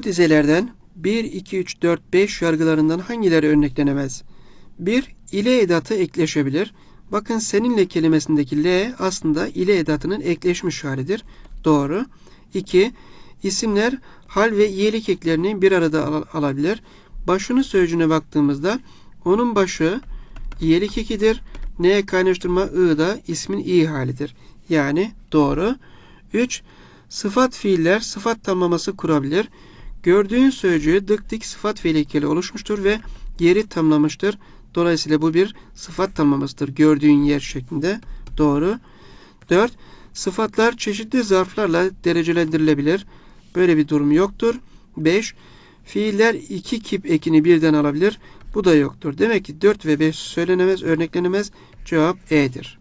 Bu dizelerden 1, 2, 3, 4, 5 yargılarından hangileri örneklenemez? 1. ile edatı ekleşebilir. Bakın seninle kelimesindeki L aslında ile edatının ekleşmiş halidir. Doğru. 2. İsimler hal ve iyilik eklerini bir arada al- alabilir. Başının sözcüğüne baktığımızda onun başı iyilik ekidir. N'ye kaynaştırma I da ismin iyi halidir. Yani doğru. 3. Sıfat fiiller sıfat tamlaması kurabilir. Gördüğün sözcüğü dık sıfat fiil ekeli oluşmuştur ve yeri tamlamıştır. Dolayısıyla bu bir sıfat tamlamasıdır. Gördüğün yer şeklinde. Doğru. 4. Sıfatlar çeşitli zarflarla derecelendirilebilir. Böyle bir durum yoktur. 5. Fiiller iki kip ekini birden alabilir. Bu da yoktur. Demek ki 4 ve 5 söylenemez, örneklenemez. Cevap E'dir.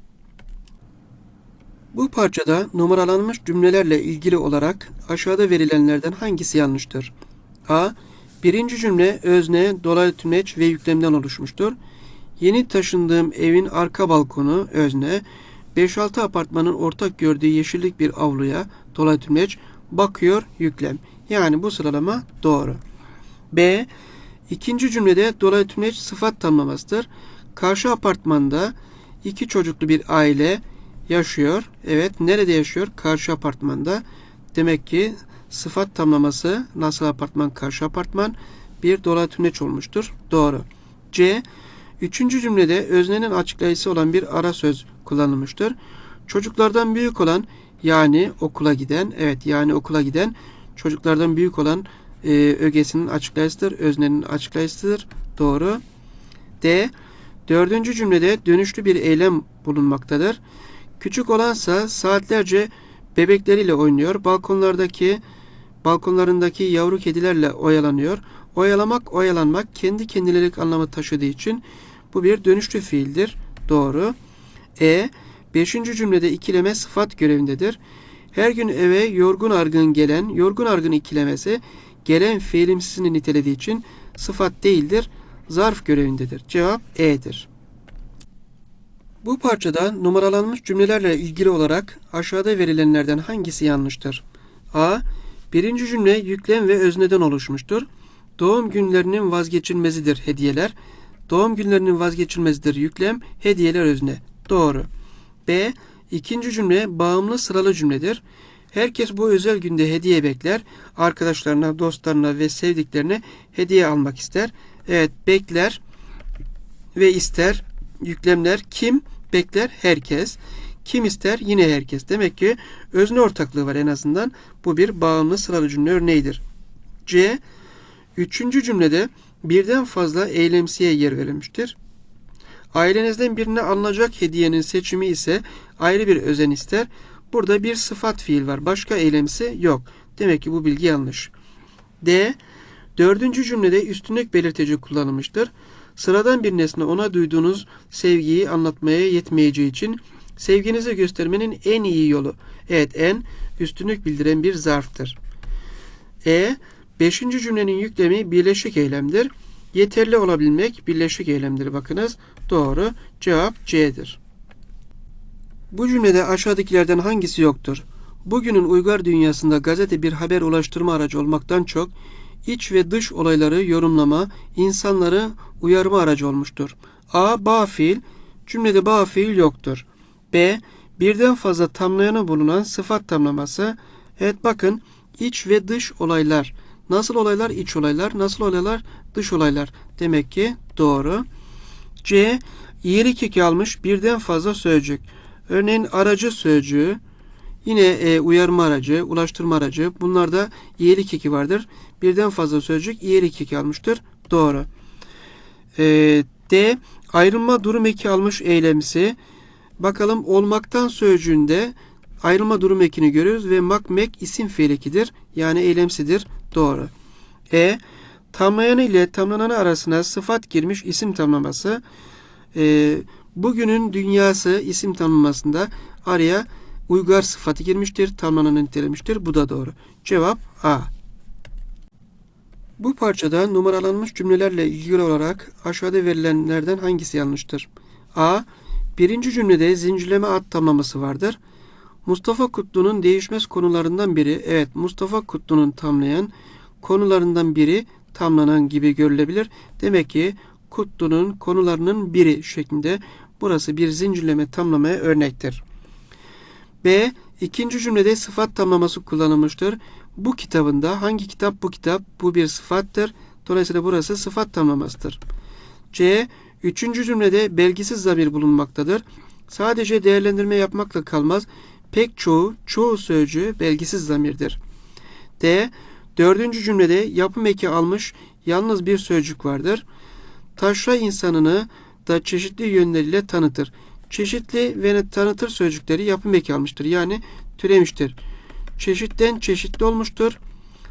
Bu parçada numaralanmış cümlelerle ilgili olarak aşağıda verilenlerden hangisi yanlıştır? A. Birinci cümle özne, dolaylı tümleç ve yüklemden oluşmuştur. Yeni taşındığım evin arka balkonu özne, 5-6 apartmanın ortak gördüğü yeşillik bir avluya dolaylı tümleç bakıyor yüklem. Yani bu sıralama doğru. B. İkinci cümlede dolaylı tümleç sıfat tamlamasıdır. Karşı apartmanda iki çocuklu bir aile yaşıyor. Evet, nerede yaşıyor? Karşı apartmanda. Demek ki sıfat tamlaması nasıl apartman, karşı apartman bir dolaylı tümleç olmuştur. Doğru. C. Üçüncü cümlede öznenin açıklayıcısı olan bir ara söz kullanılmıştır. Çocuklardan büyük olan yani okula giden, evet yani okula giden çocuklardan büyük olan e, ögesinin açıklayıcısıdır, öznenin açıklayıcısıdır. Doğru. D. Dördüncü cümlede dönüşlü bir eylem bulunmaktadır. Küçük olansa saatlerce bebekleriyle oynuyor. Balkonlardaki balkonlarındaki yavru kedilerle oyalanıyor. Oyalamak, oyalanmak kendi kendilik anlamı taşıdığı için bu bir dönüşlü fiildir. Doğru. E. Beşinci cümlede ikileme sıfat görevindedir. Her gün eve yorgun argın gelen, yorgun argın ikilemesi gelen fiilimsizini nitelediği için sıfat değildir, zarf görevindedir. Cevap E'dir. Bu parçada numaralanmış cümlelerle ilgili olarak aşağıda verilenlerden hangisi yanlıştır? A. Birinci cümle yüklem ve özneden oluşmuştur. Doğum günlerinin vazgeçilmezidir hediyeler. Doğum günlerinin vazgeçilmezidir yüklem, hediyeler özne. Doğru. B. İkinci cümle bağımlı sıralı cümledir. Herkes bu özel günde hediye bekler. Arkadaşlarına, dostlarına ve sevdiklerine hediye almak ister. Evet, bekler ve ister. Yüklemler kim? Bekler herkes. Kim ister? Yine herkes. Demek ki özne ortaklığı var en azından. Bu bir bağımlı sıralı cümle örneğidir. C. Üçüncü cümlede birden fazla eylemsiye yer verilmiştir. Ailenizden birine alınacak hediyenin seçimi ise ayrı bir özen ister. Burada bir sıfat fiil var. Başka eylemsi yok. Demek ki bu bilgi yanlış. D. Dördüncü cümlede üstünlük belirteci kullanılmıştır. Sıradan bir nesne ona duyduğunuz sevgiyi anlatmaya yetmeyeceği için sevginizi göstermenin en iyi yolu. Evet en üstünlük bildiren bir zarftır. E. Beşinci cümlenin yüklemi birleşik eylemdir. Yeterli olabilmek birleşik eylemdir. Bakınız doğru. Cevap C'dir. Bu cümlede aşağıdakilerden hangisi yoktur? Bugünün uygar dünyasında gazete bir haber ulaştırma aracı olmaktan çok iç ve dış olayları yorumlama, insanları uyarma aracı olmuştur. A. Bağ fiil. Cümlede bağ fiil yoktur. B. Birden fazla tamlayanı bulunan sıfat tamlaması. Evet bakın iç ve dış olaylar. Nasıl olaylar? iç olaylar. Nasıl olaylar? Dış olaylar. Demek ki doğru. C. İyilik eki almış birden fazla sözcük. Örneğin aracı sözcüğü, yine e, uyarma aracı, ulaştırma aracı. Bunlarda iyilik eki vardır. Birden fazla sözcük iyilik eki almıştır. Doğru. E, D. Ayrılma durum eki almış eylemsi. Bakalım olmaktan sözcüğünde ayrılma durum ekini görüyoruz ve mak mek isim fiil ekidir. Yani eylemsidir. Doğru. E. Tamlayanı ile tamlananı arasına sıfat girmiş isim tamlaması. E, bugünün dünyası isim tamlamasında araya uygar sıfatı girmiştir. Tamlananı nitelemiştir. Bu da doğru. Cevap A. Bu parçada numaralanmış cümlelerle ilgili olarak aşağıda verilenlerden hangisi yanlıştır? A. Birinci cümlede zincirleme ad tamlaması vardır. Mustafa Kutlu'nun değişmez konularından biri, evet Mustafa Kutlu'nun tamlayan konularından biri tamlanan gibi görülebilir. Demek ki Kutlu'nun konularının biri şeklinde burası bir zincirleme tamlamaya örnektir. B. İkinci cümlede sıfat tamlaması kullanılmıştır. Bu kitabında hangi kitap bu kitap? Bu bir sıfattır. Dolayısıyla burası sıfat tamlamasıdır. C. Üçüncü cümlede belgisiz zamir bulunmaktadır. Sadece değerlendirme yapmakla kalmaz. Pek çoğu, çoğu sözcüğü belgisiz zamirdir. D. Dördüncü cümlede yapım eki almış yalnız bir sözcük vardır. Taşra insanını da çeşitli yönleriyle tanıtır. Çeşitli ve tanıtır sözcükleri yapım eki almıştır. Yani türemiştir. Çeşitten çeşitli olmuştur.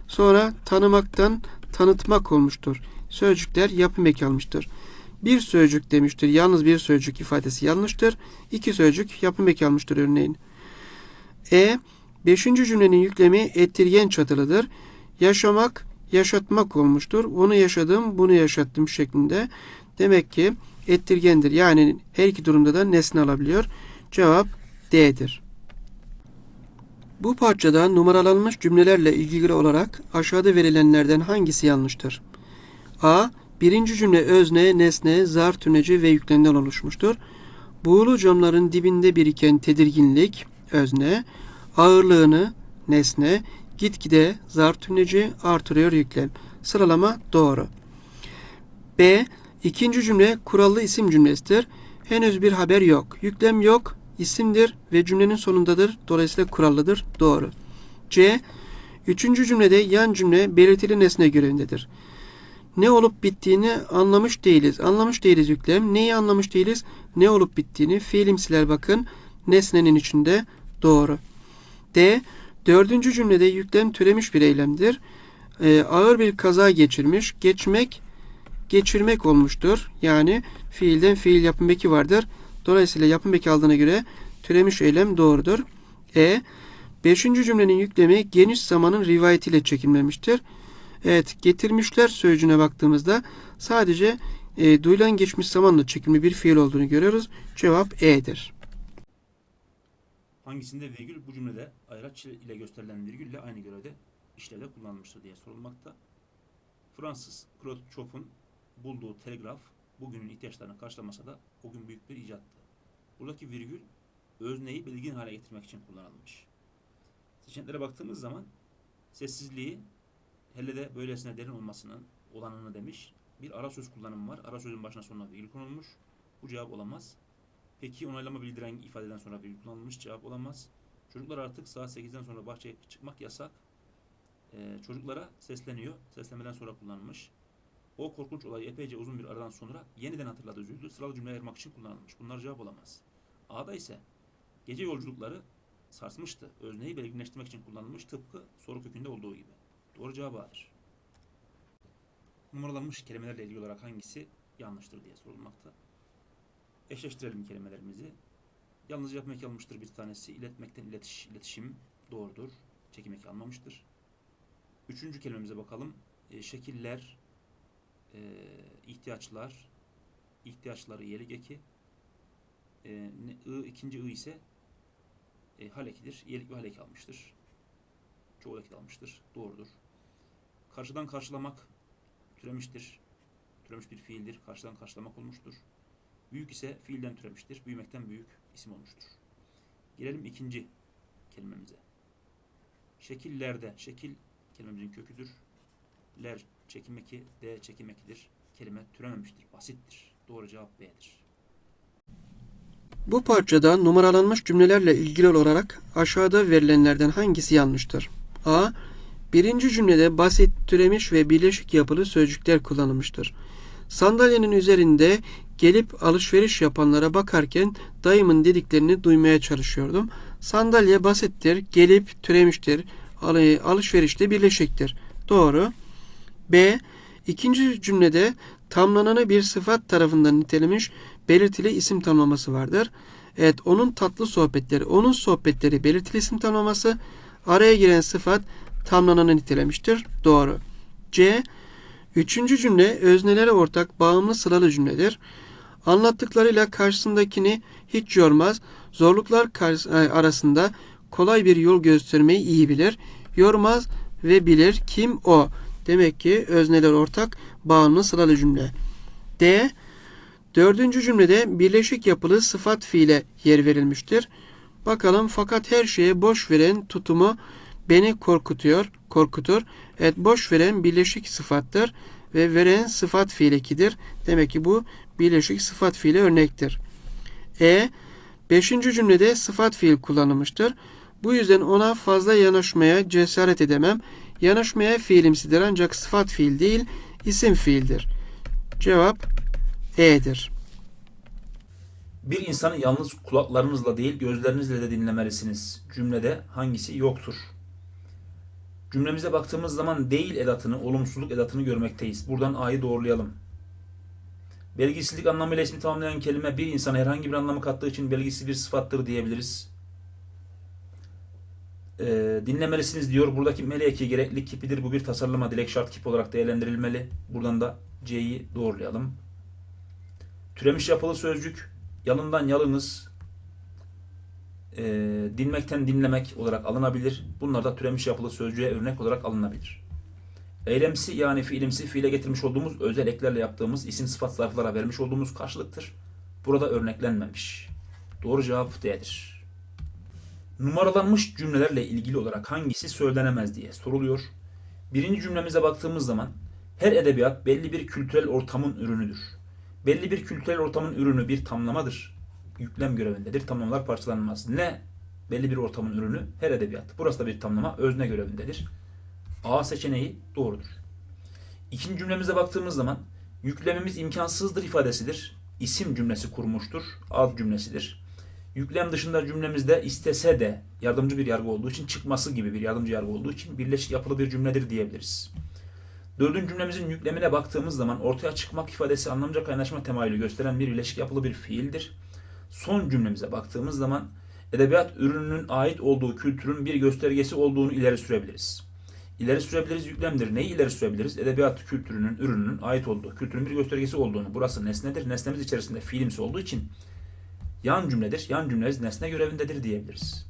Sonra tanımaktan tanıtmak olmuştur. Sözcükler yapım eki almıştır. Bir sözcük demiştir. Yalnız bir sözcük ifadesi yanlıştır. İki sözcük yapım eki almıştır örneğin. E. Beşinci cümlenin yüklemi ettirgen çatılıdır. Yaşamak, yaşatmak olmuştur. Onu yaşadım, bunu yaşattım şeklinde. Demek ki ettirgendir. Yani her iki durumda da nesne alabiliyor. Cevap D'dir. Bu parçada numaralanmış cümlelerle ilgili olarak aşağıda verilenlerden hangisi yanlıştır? A. Birinci cümle özne, nesne, zarf tümleci ve yüklemden oluşmuştur. Buğulu camların dibinde biriken tedirginlik, özne, ağırlığını, nesne, gitgide zarf tümleci artırıyor yüklem. Sıralama doğru. B. İkinci cümle kurallı isim cümlesidir. Henüz bir haber yok. Yüklem yok, isimdir ve cümlenin sonundadır. Dolayısıyla kurallıdır. Doğru. C. Üçüncü cümlede yan cümle belirtili nesne görevindedir. Ne olup bittiğini anlamış değiliz. Anlamış değiliz yüklem. Neyi anlamış değiliz? Ne olup bittiğini fiilimsiler bakın. Nesnenin içinde doğru. D. Dördüncü cümlede yüklem türemiş bir eylemdir. Ee, ağır bir kaza geçirmiş. Geçmek, geçirmek olmuştur. Yani fiilden fiil yapım eki vardır. Dolayısıyla yapım eki aldığına göre türemiş eylem doğrudur. E. Beşinci cümlenin yüklemi geniş zamanın rivayetiyle çekilmemiştir. Evet, getirmişler sözcüğüne baktığımızda sadece e, duyulan geçmiş zamanla çekilme bir fiil olduğunu görüyoruz. Cevap E'dir. Hangisinde virgül bu cümlede ayraç ile gösterilen virgülle aynı görevde işlevde kullanılmıştır diye sorulmakta. Fransız Chopin bulduğu telgraf bugünün ihtiyaçlarını karşılamasa da o gün büyük bir icattı. Buradaki virgül özneyi belirgin hale getirmek için kullanılmış. Seçeneklere baktığımız zaman sessizliği hele de böylesine derin olmasının olanını demiş. Bir ara söz kullanımı var. Ara sözün başına sonuna virgül konulmuş. Bu cevap olamaz. Peki onaylama bildiren ifadeden sonra virgül kullanılmış cevap olamaz. Çocuklar artık saat 8'den sonra bahçeye çıkmak yasak. Ee, çocuklara sesleniyor. Seslemeden sonra kullanılmış. O korkunç olay epeyce uzun bir aradan sonra yeniden hatırladı üzüldü. Sıralı cümle ayırmak için kullanılmış. Bunlar cevap olamaz. A'da ise gece yolculukları sarsmıştı. Özneyi belirginleştirmek için kullanılmış tıpkı soru kökünde olduğu gibi. Doğru cevap A'dır. Numaralanmış kelimelerle ilgili olarak hangisi yanlıştır diye sorulmakta. Eşleştirelim kelimelerimizi. Yalnız yapmak almıştır bir tanesi. İletmekten iletiş, iletişim doğrudur. Çekim eki almamıştır. Üçüncü kelimemize bakalım. E, şekiller, e, ihtiyaçlar, ihtiyaçları iyelik eki. E, ne, I, ikinci I ise e, hal ekidir. İyelik ve hal eki almıştır. Çoğul eki de almıştır. Doğrudur. Karşıdan karşılamak türemiştir. Türemiş bir fiildir. Karşıdan karşılamak olmuştur. Büyük ise fiilden türemiştir. Büyümekten büyük isim olmuştur. Gelelim ikinci kelimemize. Şekillerde, şekil kelimemizin köküdür. Ler çekim eki, D çekim ekidir. Kelime türememiştir, basittir. Doğru cevap B'dir. Bu parçada numaralanmış cümlelerle ilgili olarak aşağıda verilenlerden hangisi yanlıştır? A. Birinci cümlede basit, türemiş ve birleşik yapılı sözcükler kullanılmıştır. Sandalyenin üzerinde gelip alışveriş yapanlara bakarken dayımın dediklerini duymaya çalışıyordum. Sandalye basittir, gelip türemiştir, al- alışverişte birleşiktir. Doğru. B. İkinci cümlede tamlananı bir sıfat tarafından nitelemiş belirtili isim tanımlaması vardır. Evet, onun tatlı sohbetleri, onun sohbetleri belirtili isim tanımlaması, araya giren sıfat tamlananı nitelemiştir. Doğru. C. Üçüncü cümle öznelere ortak bağımlı sıralı cümledir. Anlattıklarıyla karşısındakini hiç yormaz. Zorluklar karşı- arasında kolay bir yol göstermeyi iyi bilir. Yormaz ve bilir kim o. Demek ki özneler ortak, bağımlı sıralı cümle. D. Dördüncü cümlede birleşik yapılı sıfat fiile yer verilmiştir. Bakalım fakat her şeye boş veren tutumu beni korkutuyor, korkutur. Evet boş veren birleşik sıfattır ve veren sıfat fiilekidir. Demek ki bu birleşik sıfat fiili örnektir. E. Beşinci cümlede sıfat fiil kullanılmıştır. Bu yüzden ona fazla yanaşmaya cesaret edemem. Yanaşmaya fiilimsidir ancak sıfat fiil değil, isim fiildir. Cevap E'dir. Bir insanı yalnız kulaklarınızla değil gözlerinizle de dinlemelisiniz. Cümlede hangisi yoktur? Cümlemize baktığımız zaman değil edatını, olumsuzluk edatını görmekteyiz. Buradan A'yı doğrulayalım. Belgisizlik anlamıyla ismi tamamlayan kelime bir insana herhangi bir anlamı kattığı için belgisiz bir sıfattır diyebiliriz. Ee, dinlemelisiniz diyor. Buradaki meleki gereklilik kipidir. Bu bir tasarlama dilek şart kip olarak değerlendirilmeli. Buradan da C'yi doğrulayalım. Türemiş yapılı sözcük yalından yalınız e, dinmekten dinlemek olarak alınabilir. Bunlar da türemiş yapılı sözcüğe örnek olarak alınabilir. Eylemsi yani fiilimsi fiile getirmiş olduğumuz özel eklerle yaptığımız isim sıfat zarflara vermiş olduğumuz karşılıktır. Burada örneklenmemiş. Doğru cevap D'dir. Numaralanmış cümlelerle ilgili olarak hangisi söylenemez diye soruluyor. Birinci cümlemize baktığımız zaman her edebiyat belli bir kültürel ortamın ürünüdür. Belli bir kültürel ortamın ürünü bir tamlamadır. Yüklem görevindedir. Tamlamalar parçalanmaz. Ne belli bir ortamın ürünü? Her edebiyat. Burası da bir tamlama. Özne görevindedir. A seçeneği doğrudur. İkinci cümlemize baktığımız zaman yüklemimiz imkansızdır ifadesidir. İsim cümlesi kurmuştur. Ad cümlesidir. Yüklem dışında cümlemizde istese de yardımcı bir yargı olduğu için çıkması gibi bir yardımcı yargı olduğu için birleşik yapılı bir cümledir diyebiliriz. Dördüncü cümlemizin yüklemine baktığımız zaman ortaya çıkmak ifadesi anlamca kaynaşma temayülü gösteren bir birleşik yapılı bir fiildir. Son cümlemize baktığımız zaman edebiyat ürününün ait olduğu kültürün bir göstergesi olduğunu ileri sürebiliriz. İleri sürebiliriz yüklemdir. Neyi ileri sürebiliriz? Edebiyat kültürünün, ürününün ait olduğu, kültürün bir göstergesi olduğunu. Burası nesnedir. Nesnemiz içerisinde fiilimsi olduğu için yan cümledir. Yan cümlemiz nesne görevindedir diyebiliriz.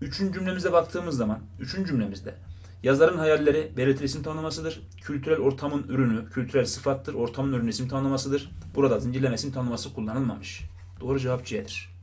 Üçüncü cümlemize baktığımız zaman, üçüncü cümlemizde yazarın hayalleri belirtili isim tanımlamasıdır. Kültürel ortamın ürünü, kültürel sıfattır. Ortamın ürünü isim tanımlamasıdır. Burada zincirleme isim tanımlaması kullanılmamış. Doğru cevap C'dir.